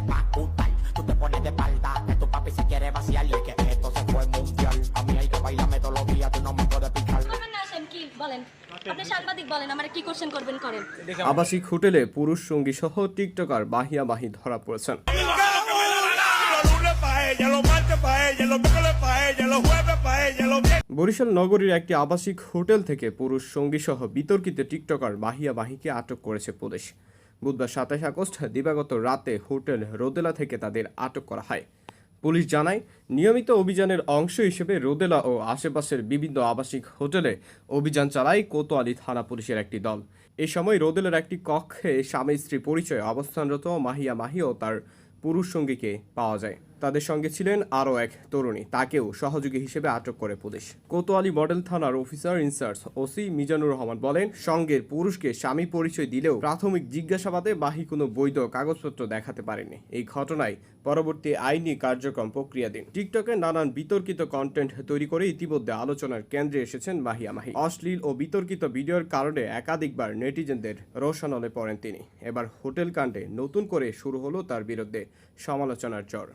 te macutar. Tú te pones de espalda, que tu papi se quiere vaciar vaciarle, que esto se fue mundial. A mí hay que bailarme todos los días, tú no me puedes picar. কি বলেন আপনি সাংবাদিক বলেন আমার কি question করবেন করেন আবাসিক হোটেলে পুরুষ সঙ্গী সহ টিকটকার বাহিয়া বাহি ধরা পড়েছেন বরিশাল নগরীর একটি আবাসিক হোটেল থেকে পুরুষ সঙ্গী সহ বিতর্কিত টিকটকার মাহিয়া মাহিকে আটক করেছে পুলিশ বুধবার সাতাশ আগস্ট দিবাগত রাতে হোটেল রোদেলা থেকে তাদের আটক করা হয়। পুলিশ জানায়, নিয়মিত অভিযানের অংশ হিসেবে রোদেলা ও আশেপাশের বিভিন্ন আবাসিক হোটেলে অভিযান চালায় কোতোয়ালি থানা পুলিশের একটি দল। এ সময় রোদেলার একটি কক্ষে স্বামী স্ত্রী পরিচয়ে অবস্থানরত মাহিয়া মাহি ও তার পুরুষ সঙ্গীকে পাওয়া যায়। তাদের সঙ্গে ছিলেন আরও এক তরুণী। তাকেও সহযোগী হিসেবে আটক করে পুলিশ। কোতোয়ালি মডেল থানার officer in-charge OC Mizanur Rahman বলেন, সঙ্গের পুরুষকে স্বামী পরিচয় দিলেও প্রাথমিক জিজ্ঞাসাবাদে বাহি কোনো বৈধ কাগজপত্র দেখাতে পারেনি। এই ঘটনায় পরবর্তী আইনি কার্যক্রম প্রক্রিয়া প্রক্রিয়াধীন। টিকটকে নানান বিতর্কিত কন্টেন্ট তৈরি করে ইতিমধ্যে আলোচনার কেন্দ্রে এসেছেন মাহিয়া মাহি। অশ্লীল ও বিতর্কিত ভিডিওর কারণে একাধিকবার নেটিজেনদের রোশানলে পড়েন তিনি। এবার হোটেল কাণ্ডে নতুন করে শুরু হলো তার বিরুদ্ধে সমালোচনার জ্বর